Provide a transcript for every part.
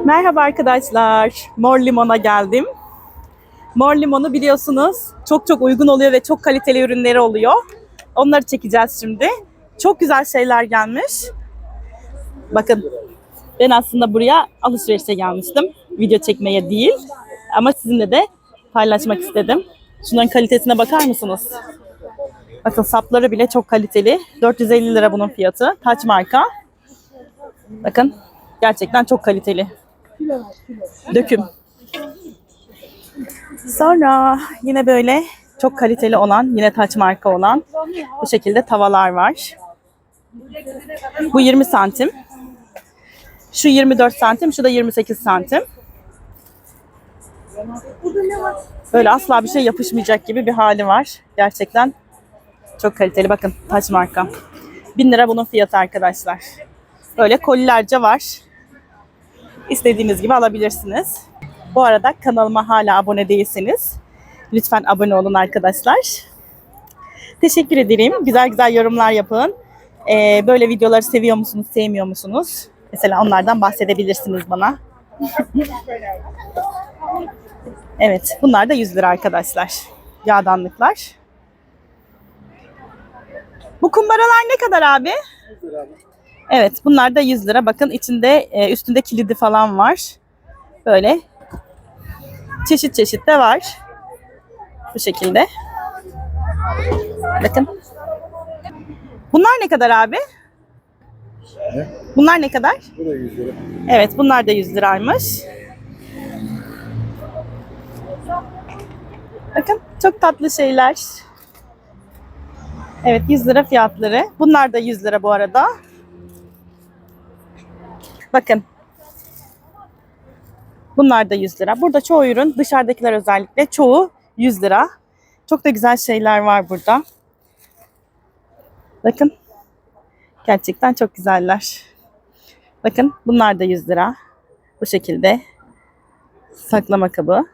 Merhaba arkadaşlar. Mor Limon'a geldim. Mor Limon'u biliyorsunuz çok çok uygun oluyor ve çok kaliteli ürünleri oluyor. Onları çekeceğiz şimdi. Çok güzel şeyler gelmiş. Bakın ben aslında buraya alışverişe gelmiştim. Video çekmeye değil. Ama sizinle de paylaşmak istedim. Şunların kalitesine bakar mısınız? Bakın sapları bile çok kaliteli. 450 lira bunun fiyatı. Taç marka. Bakın gerçekten çok kaliteli. Döküm. Sonra yine böyle çok kaliteli olan, yine taç marka olan bu şekilde tavalar var. Bu 20 santim. Şu 24 santim, şu da 28 santim. Böyle asla bir şey yapışmayacak gibi bir hali var. Gerçekten çok kaliteli. Bakın taç marka. 1000 lira bunun fiyatı arkadaşlar. Böyle kolilerce var. İstediğiniz gibi alabilirsiniz. Bu arada kanalıma hala abone değilseniz lütfen abone olun arkadaşlar. Teşekkür ederim. Güzel güzel yorumlar yapın. Ee, böyle videoları seviyor musunuz, sevmiyor musunuz? Mesela onlardan bahsedebilirsiniz bana. evet, bunlar da 100 lira arkadaşlar. Yağdanlıklar. Bu kumbaralar ne kadar abi? Evet, bunlar da 100 lira. Bakın içinde e, üstünde kilidi falan var. Böyle çeşit çeşit de var. Bu şekilde. Bakın. Bunlar ne kadar abi? Ne? Bunlar ne kadar? Bu da 100 lira. Evet, bunlar da 100 liraymış. Bakın çok tatlı şeyler. Evet 100 lira fiyatları. Bunlar da 100 lira bu arada. Bakın. Bunlar da 100 lira. Burada çoğu ürün dışarıdakiler özellikle çoğu 100 lira. Çok da güzel şeyler var burada. Bakın. Gerçekten çok güzeller. Bakın bunlar da 100 lira. Bu şekilde. Saklama kabı.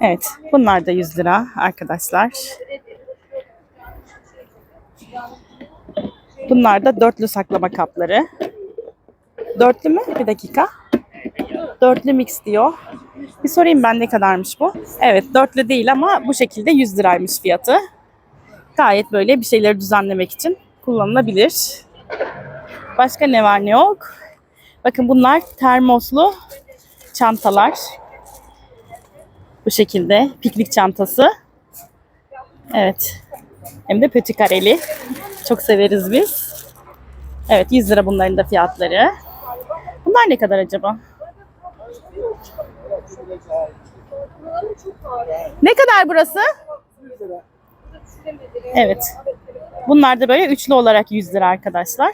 Evet, bunlar da 100 lira arkadaşlar. Bunlar da dörtlü saklama kapları. Dörtlü mü? Bir dakika. Dörtlü mix diyor. Bir sorayım ben ne kadarmış bu? Evet, dörtlü değil ama bu şekilde 100 liraymış fiyatı. Gayet böyle bir şeyleri düzenlemek için kullanılabilir. Başka ne var ne yok? Bakın bunlar termoslu çantalar. Bu şekilde piknik çantası. Evet. Hem de pötü kareli. Çok severiz biz. Evet 100 lira bunların da fiyatları. Bunlar ne kadar acaba? Ne kadar burası? Evet. Bunlar da böyle üçlü olarak 100 lira arkadaşlar.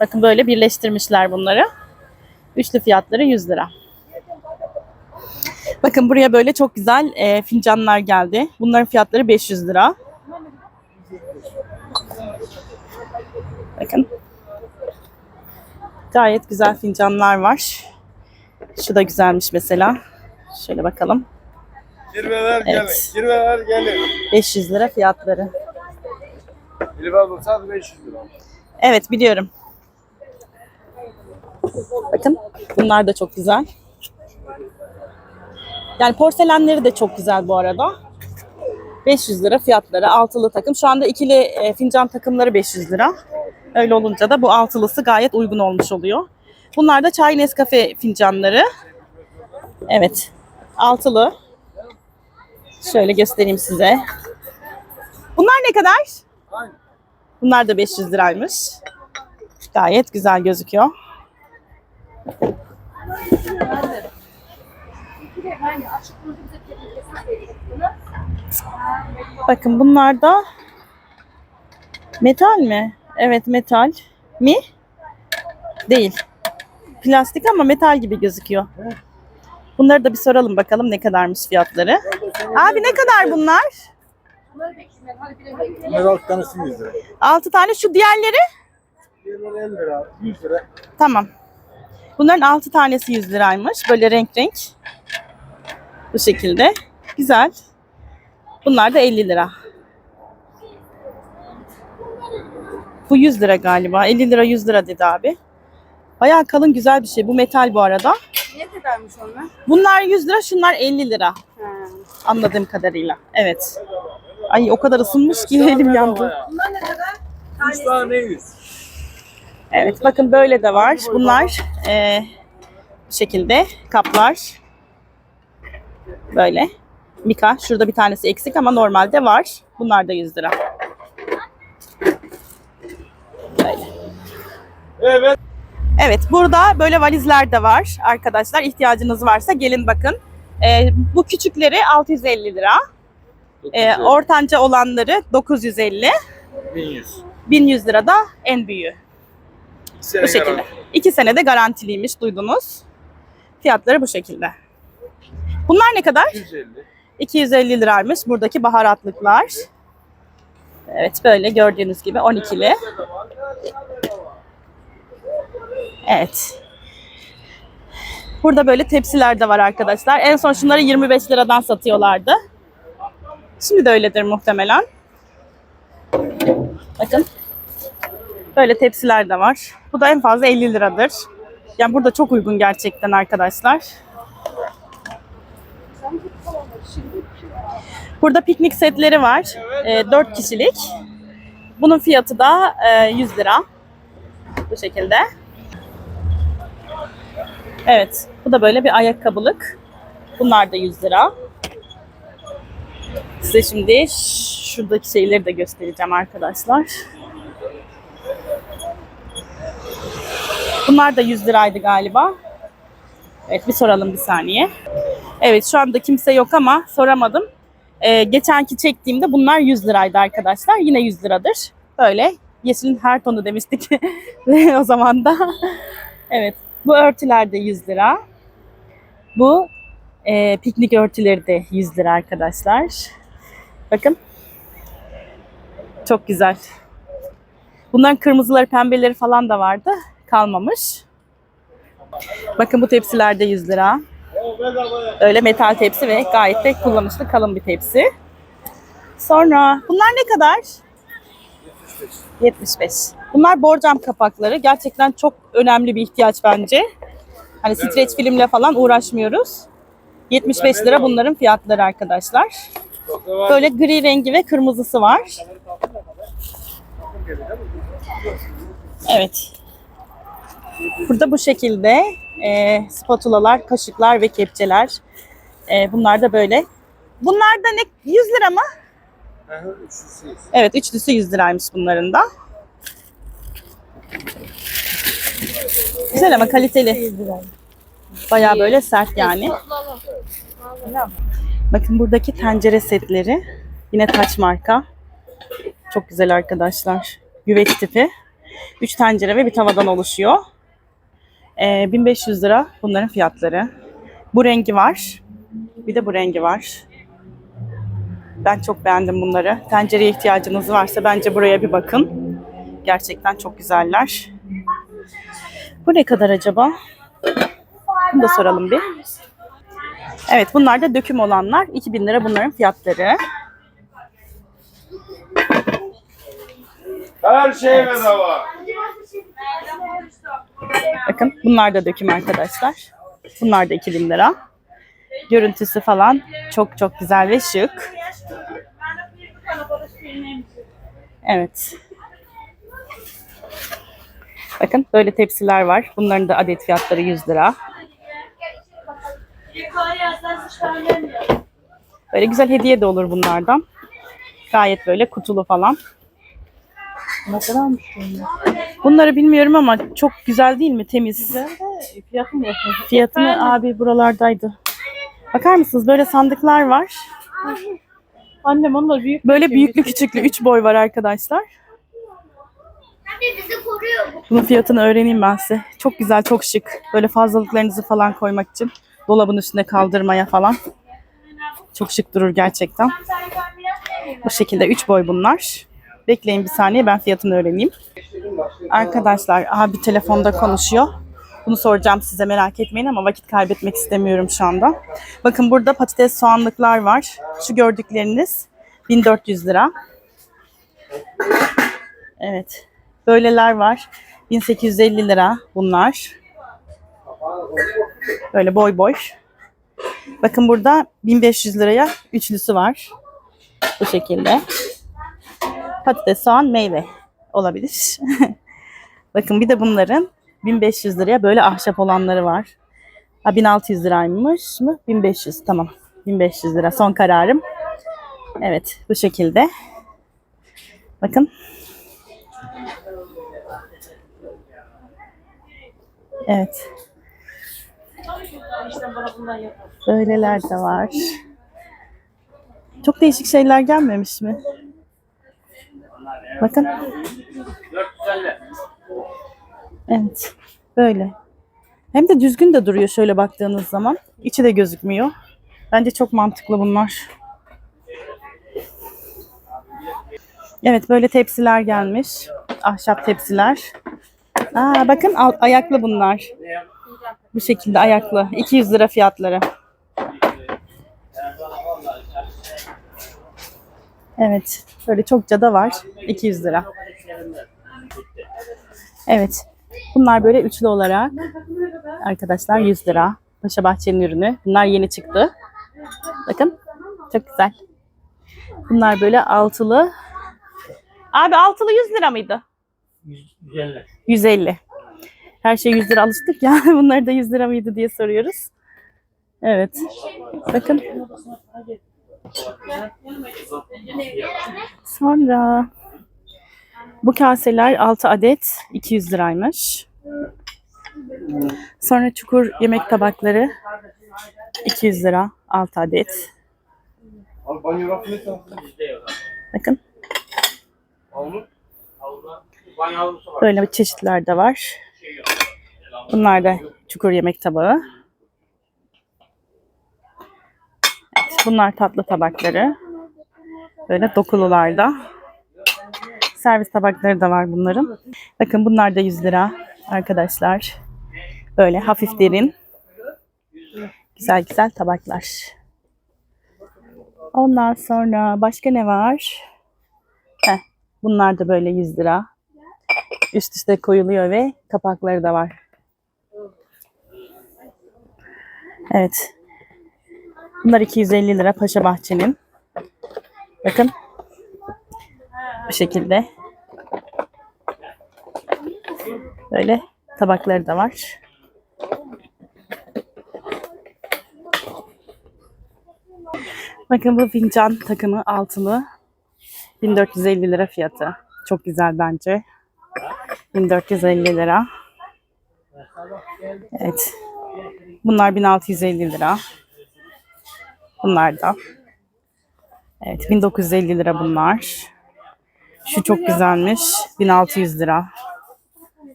Bakın böyle birleştirmişler bunları. Üçlü fiyatları 100 lira. Bakın buraya böyle çok güzel e, fincanlar geldi. Bunların fiyatları 500 lira. Bakın. Gayet güzel fincanlar var. Şu da güzelmiş mesela. Şöyle bakalım. Kirveler Evet. gelin. Kirveler gelin. 500 lira fiyatları. Abla sadece 500 lira. Evet biliyorum. Bakın bunlar da çok güzel. Yani porselenleri de çok güzel bu arada. 500 lira fiyatları altılı takım. Şu anda ikili e, fincan takımları 500 lira. Öyle olunca da bu altılısı gayet uygun olmuş oluyor. Bunlar da çay Nescafe fincanları. Evet. Altılı. Şöyle göstereyim size. Bunlar ne kadar? Bunlar da 500 liraymış. Gayet güzel gözüküyor. Bakın bunlar da metal mi? Evet metal mi? Değil. Plastik ama metal gibi gözüküyor. Bunları da bir soralım bakalım ne kadarmış fiyatları. Abi ne kadar bunlar? Bunlar alt tanesi 100 lira. 6 tane şu diğerleri? Kirveler 50 lira. 100 lira. Tamam. Bunların 6 tanesi 100 liraymış. Böyle renk renk. Bu şekilde. Güzel. Bunlar da 50 lira. Bu 100 lira galiba. 50 lira 100 lira dedi abi. Bayağı kalın güzel bir şey. Bu metal bu arada. Ne kadarmış onlar? Bunlar 100 lira, şunlar 50 lira. Ha. Anladığım kadarıyla. Evet. Ay o kadar ısınmış ki elim yandı. Bunlar ne kadar? Üç tane yüz. Evet bakın böyle de var. Bunlar eee, bu şekilde kaplar. Böyle. Mika. Şurada bir tanesi eksik ama normalde var. Bunlar da 100 lira. Evet. Evet burada böyle valizler de var arkadaşlar. İhtiyacınız varsa gelin bakın. Ee, bu küçükleri 650 lira. Ee, ortanca olanları 950. 1100. 1100 lira da en büyüğü. Bu şekilde. İki senede garantiliymiş duydunuz. Fiyatları bu şekilde. Bunlar ne kadar? 250. 250 liraymış buradaki baharatlıklar. Evet böyle gördüğünüz gibi 12'li. Evet. Burada böyle tepsiler de var arkadaşlar. En son şunları 25 liradan satıyorlardı. Şimdi de öyledir muhtemelen. Bakın. Böyle tepsiler de var. Bu da en fazla 50 liradır. Yani burada çok uygun gerçekten arkadaşlar. Burada piknik setleri var. 4 kişilik. Bunun fiyatı da e, 100 lira. Bu şekilde. Evet. Bu da böyle bir ayakkabılık. Bunlar da 100 lira. Size şimdi şuradaki şeyleri de göstereceğim arkadaşlar. Bunlar da 100 liraydı galiba. Evet bir soralım bir saniye. Evet şu anda kimse yok ama soramadım. Ee, geçenki çektiğimde bunlar 100 liraydı arkadaşlar. Yine 100 liradır. Böyle yeşilin her tonu demiştik o zaman da. evet bu örtüler de 100 lira. Bu e, piknik örtüleri de 100 lira arkadaşlar. Bakın. Çok güzel. Bunların kırmızıları, pembeleri falan da vardı. Kalmamış. Bakın bu tepsiler de 100 lira. Öyle metal tepsi ve gayet de kullanışlı kalın bir tepsi. Sonra bunlar ne kadar? 75. Bunlar borcam kapakları. Gerçekten çok önemli bir ihtiyaç bence. Hani streç filmle falan uğraşmıyoruz. 75 lira bunların fiyatları arkadaşlar. Böyle gri rengi ve kırmızısı var. Evet. Burada bu şekilde e, spatulalar, kaşıklar ve kepçeler. E, bunlar da böyle. Bunlar da ne? 100 lira mı? Evet, üçlüsü 100 liraymış bunların da. Güzel ama kaliteli. Bayağı böyle sert yani. Bakın buradaki tencere setleri. Yine taç marka. Çok güzel arkadaşlar. Güveç tipi. 3 tencere ve bir tavadan oluşuyor. Ee, 1500 lira bunların fiyatları. Bu rengi var. Bir de bu rengi var. Ben çok beğendim bunları. Tencereye ihtiyacınız varsa bence buraya bir bakın. Gerçekten çok güzeller. Bu ne kadar acaba? Bunu da soralım bir. Evet bunlar da döküm olanlar. 2000 lira bunların fiyatları. Her şey bedava. Bakın bunlar da döküm arkadaşlar. Bunlar da 2000 lira. Görüntüsü falan çok çok güzel ve şık. Evet. Bakın böyle tepsiler var. Bunların da adet fiyatları 100 lira. Böyle güzel hediye de olur bunlardan. Gayet böyle kutulu falan. Ne kadarmış Bunları bilmiyorum ama çok güzel değil mi? Temiz. Fiyatı mı? Fiyatını abi buralardaydı. Bakar mısınız? Böyle sandıklar var. Annem onlar büyük. Böyle büyüklü küçüklü 3 boy var arkadaşlar. Anne bizi koruyor bu. Bunun fiyatını öğreneyim ben size. Çok güzel, çok şık. Böyle fazlalıklarınızı falan koymak için. Dolabın üstüne kaldırmaya falan. Çok şık durur gerçekten. Bu şekilde 3 boy bunlar. Bekleyin bir saniye ben fiyatını öğreneyim. Arkadaşlar abi telefonda konuşuyor. Bunu soracağım size merak etmeyin ama vakit kaybetmek istemiyorum şu anda. Bakın burada patates soğanlıklar var. Şu gördükleriniz 1400 lira. Evet. Böyleler var. 1850 lira bunlar. Böyle boy boy. Bakın burada 1500 liraya üçlüsü var. Bu şekilde. Patates, soğan, meyve olabilir. Bakın bir de bunların 1500 liraya böyle ahşap olanları var. Ha 1600 liraymış mı? 1500 tamam. 1500 lira son kararım. Evet bu şekilde. Bakın. Evet. Böyleler de var. Çok değişik şeyler gelmemiş mi? Bakın. Evet. Böyle. Hem de düzgün de duruyor şöyle baktığınız zaman. İçi de gözükmüyor. Bence çok mantıklı bunlar. Evet böyle tepsiler gelmiş. Ahşap tepsiler. Aa, bakın al- ayaklı bunlar. Bu şekilde ayaklı. 200 lira fiyatları. Evet. Böyle çokça da var. 200 lira. Evet. Bunlar böyle üçlü olarak arkadaşlar 100 lira. Paşa Bahçe'nin ürünü. Bunlar yeni çıktı. Bakın. Çok güzel. Bunlar böyle altılı. Abi altılı 100 lira mıydı? 150. 150. Her şey 100 lira alıştık ya. Bunlar da 100 lira mıydı diye soruyoruz. Evet. Bakın. Sonra bu kaseler 6 adet 200 liraymış. Sonra çukur yemek tabakları 200 lira 6 adet. Bakın Böyle çeşitler de var. Bunlar da çukur yemek tabağı. Evet, bunlar tatlı tabakları. Böyle dokulularda. Servis tabakları da var bunların. Bakın bunlar da 100 lira arkadaşlar. Böyle hafif derin. Güzel güzel tabaklar. Ondan sonra başka ne var? Heh, bunlar da böyle 100 lira. Üst üste koyuluyor ve kapakları da var. Evet. Bunlar 250 lira Paşa Bahçe'nin. Bakın. Bu şekilde. Böyle tabakları da var. Bakın bu fincan takımı altılı. 1450 lira fiyatı. Çok güzel bence. 1450 lira. Evet. Bunlar 1650 lira. Bunlar da. Evet 1950 lira bunlar. Şu çok güzelmiş. 1600 lira.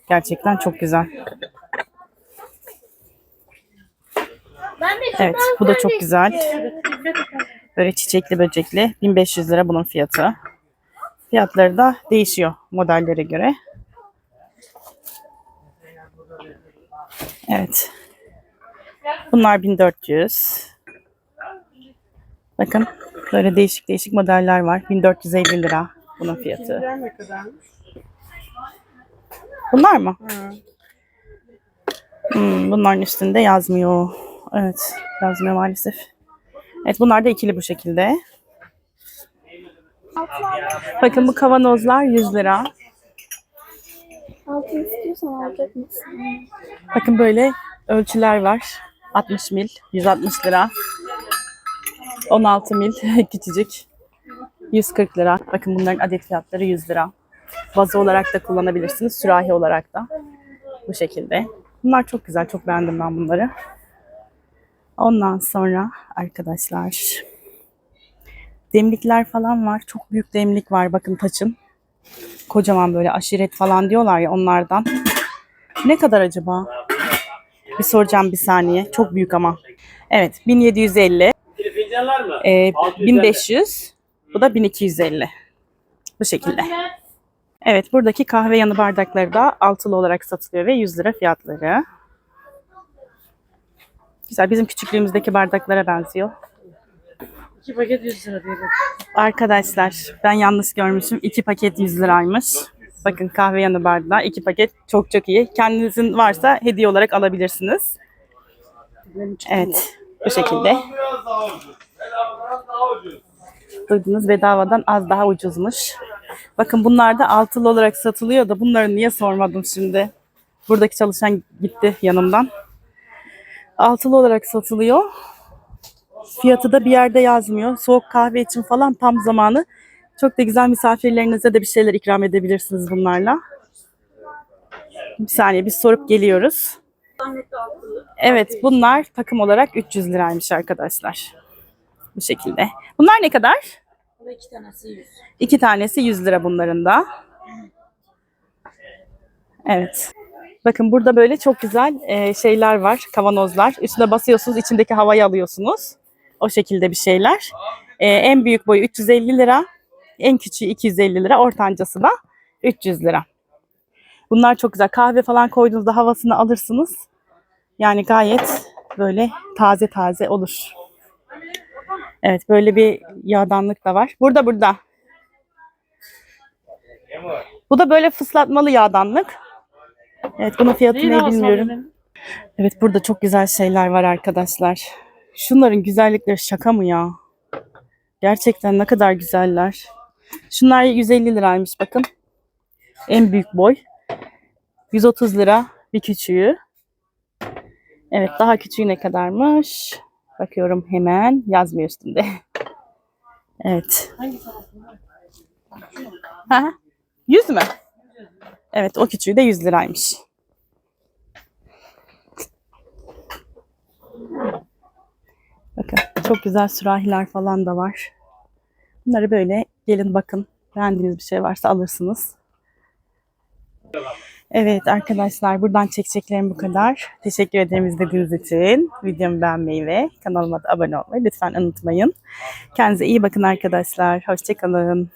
Gerçekten çok güzel. Evet bu da çok güzel. Böyle çiçekli böcekli. 1500 lira bunun fiyatı. Fiyatları da değişiyor modellere göre. Evet. Bunlar 1400. Bakın böyle değişik değişik modeller var. 1450 lira bunun fiyatı. Bunlar mı? Hmm, bunların üstünde yazmıyor. Evet, yazmıyor maalesef. Evet, bunlar da ikili bu şekilde. Bakın bu kavanozlar 100 lira. Altın istiyorsan alacak mısın? Bakın böyle ölçüler var. 60 mil, 160 lira. 16 mil küçücük. 140 lira. Bakın bunların adet fiyatları 100 lira. Vazo olarak da kullanabilirsiniz. Sürahi olarak da. Bu şekilde. Bunlar çok güzel. Çok beğendim ben bunları. Ondan sonra arkadaşlar demlikler falan var. Çok büyük demlik var. Bakın taçın. Kocaman böyle aşiret falan diyorlar ya onlardan. Ne kadar acaba? Bir soracağım bir saniye. Çok büyük ama. Evet 1750, Fincanlar mı? e, 650. 1500, bu da 1250. Bu şekilde. Evet buradaki kahve yanı bardakları da altılı olarak satılıyor ve 100 lira fiyatları. Güzel bizim küçüklüğümüzdeki bardaklara benziyor. İki paket 100 lira diyelim. Arkadaşlar ben yanlış görmüşüm. 2 paket 100 liraymış. Bakın kahve yanı bardağı iki paket çok çok iyi. Kendinizin varsa hediye olarak alabilirsiniz. Evet bu şekilde. Duydunuz bedavadan az daha ucuzmuş. Bakın bunlar da altılı olarak satılıyor da bunları niye sormadım şimdi. Buradaki çalışan gitti yanımdan. Altılı olarak satılıyor. Fiyatı da bir yerde yazmıyor. Soğuk kahve için falan tam zamanı. Çok da güzel misafirlerinize de bir şeyler ikram edebilirsiniz bunlarla. Bir saniye biz sorup geliyoruz. Evet bunlar takım olarak 300 liraymış arkadaşlar. Bu şekilde. Bunlar ne kadar? İki tanesi 100. İki tanesi 100 lira bunların da. Evet. Bakın burada böyle çok güzel e, şeyler var, kavanozlar. Üstüne basıyorsunuz, içindeki havayı alıyorsunuz. O şekilde bir şeyler. E, en büyük boyu 350 lira, en küçüğü 250 lira, ortancası da 300 lira. Bunlar çok güzel. Kahve falan koyduğunuzda havasını alırsınız. Yani gayet böyle taze taze olur. Evet böyle bir yağdanlık da var. Burada burada. Bu da böyle fıslatmalı yağdanlık. Evet bunun fiyatı Neyin ne havası var bilmiyorum. Evet burada çok güzel şeyler var arkadaşlar. Şunların güzellikleri şaka mı ya? Gerçekten ne kadar güzeller. Şunlar 150 liraymış bakın. En büyük boy. 130 lira bir küçüğü. Evet daha küçüğü ne kadarmış? Bakıyorum hemen yazmıyor üstünde. Evet. Hangi hı. 100 mü? Evet o küçüğü de 100 liraymış. Bakın çok güzel sürahiler falan da var. Bunları böyle gelin bakın. Beğendiğiniz bir şey varsa alırsınız. Evet arkadaşlar buradan çekeceklerim bu kadar. Teşekkür ederim izlediğiniz için. Videomu beğenmeyi ve kanalıma da abone olmayı lütfen unutmayın. Kendinize iyi bakın arkadaşlar. Hoşçakalın.